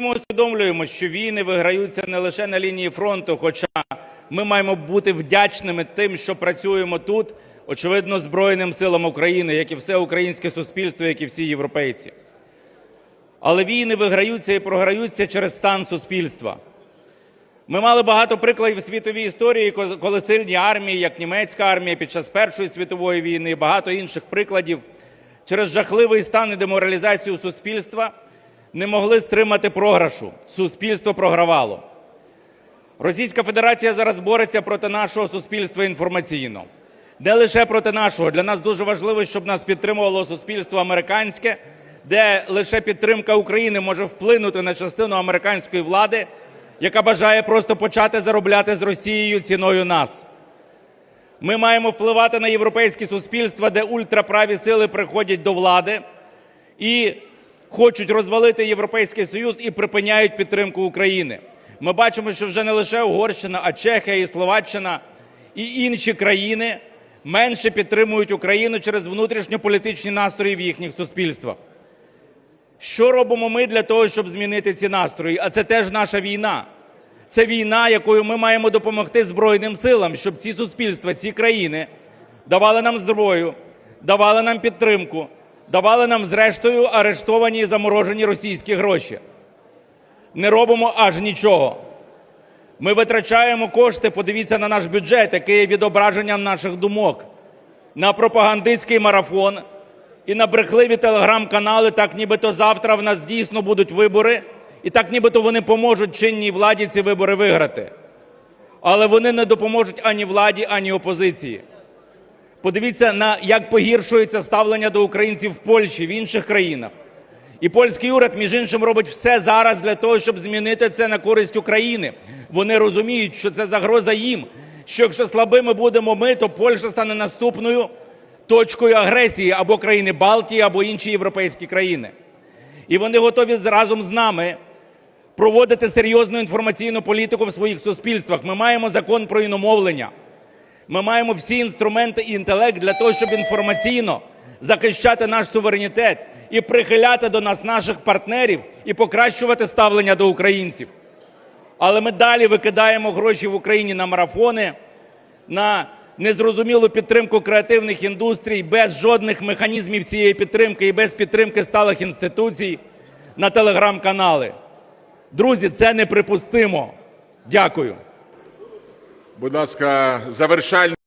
Ми усвідомлюємо, що війни виграються не лише на лінії фронту, хоча ми маємо бути вдячними тим, що працюємо тут, очевидно, Збройним силам України, як і все українське суспільство, як і всі європейці. Але війни виграються і програються через стан суспільства. Ми мали багато прикладів світовій історії, коли сильні армії, як німецька армія під час Першої світової війни, і багато інших прикладів, через жахливий стан і деморалізацію суспільства не могли стримати програшу. Суспільство програвало. Російська Федерація зараз бореться проти нашого суспільства інформаційно. Не лише проти нашого. Для нас дуже важливо, щоб нас підтримувало суспільство американське, де лише підтримка України може вплинути на частину американської влади, яка бажає просто почати заробляти з Росією ціною нас. Ми маємо впливати на європейські суспільства, де ультраправі сили приходять до влади і хочуть розвалити Європейський Союз і припиняють підтримку України. Ми бачимо, що вже не лише Угорщина, а Чехія і Словаччина і інші країни менше підтримують Україну через внутрішньополітичні настрої в їхніх суспільствах. Що робимо ми для того, щоб змінити ці настрої? А це теж наша війна. Це війна, якою ми маємо допомогти Збройним силам, щоб ці суспільства, ці країни давали нам зброю, давали нам підтримку, давали нам, зрештою, арештовані і заморожені російські гроші. Не робимо аж нічого. Ми витрачаємо кошти, подивіться на наш бюджет, який є відображенням наших думок, на пропагандистський марафон і на брехливі телеграм-канали, так нібито завтра в нас дійсно будуть вибори, і так нібито вони поможуть чинній владі ці вибори виграти. Але вони не допоможуть ані владі, ані опозиції. Подивіться, на як погіршується ставлення до українців в Польщі, в інших країнах. І польський уряд, між іншим, робить все зараз для того, щоб змінити це на користь України. Вони розуміють, що це загроза їм, що якщо слабими будемо ми, то Польща стане наступною точкою агресії або країни Балтії, або інші європейські країни. І вони готові разом з нами проводити серйозну інформаційну політику в своїх суспільствах. Ми маємо закон про іномовлення. Ми маємо всі інструменти і інтелект для того, щоб інформаційно захищати наш суверенітет і прихиляти до нас наших партнерів і покращувати ставлення до українців. Але ми далі викидаємо гроші в Україні на марафони, на незрозумілу підтримку креативних індустрій без жодних механізмів цієї підтримки і без підтримки сталих інституцій на телеграм-канали. Друзі, це неприпустимо. Дякую. Будь ласка, завершальне.